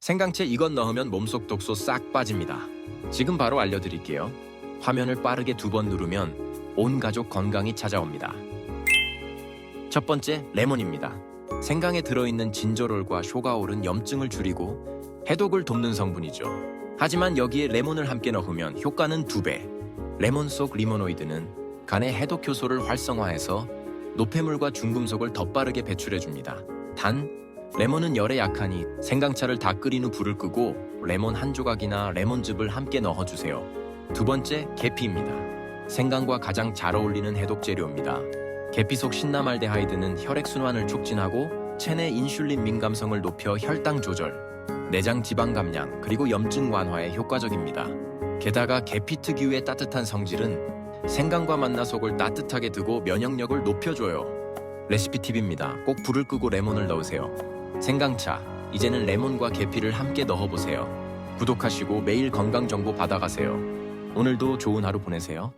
생강채 이것 넣으면 몸속 독소 싹 빠집니다. 지금 바로 알려드릴게요. 화면을 빠르게 두 번 누르면 온 가족 건강이 찾아옵니다. 첫 번째, 레몬입니다. 생강에 들어있는 진저롤과 쇼가올은 염증을 줄이고 해독을 돕는 성분이죠. 하지만 여기에 레몬을 함께 넣으면 효과는 두 배. 레몬 속 리모노이드는 간의 해독 효소를 활성화해서 노폐물과 중금속을 더 빠르게 배출해줍니다. 단, 레몬은 열에 약하니 생강차를 다 끓인 후 불을 끄고 레몬 한 조각이나 레몬즙을 함께 넣어주세요. 두 번째, 계피입니다. 생강과 가장 잘 어울리는 해독 재료입니다. 계피 속 신나말데하이드는 혈액순환을 촉진하고 체내 인슐린 민감성을 높여 혈당 조절, 내장 지방 감량, 그리고 염증 완화에 효과적입니다. 게다가 계피 특유의 따뜻한 성질은 생강과 만나 속을 따뜻하게 두고 면역력을 높여줘요. 레시피 팁입니다. 꼭 불을 끄고 레몬을 넣으세요. 생강차, 이제는 레몬과 계피를 함께 넣어보세요. 구독하시고 매일 건강 정보 받아가세요. 오늘도 좋은 하루 보내세요.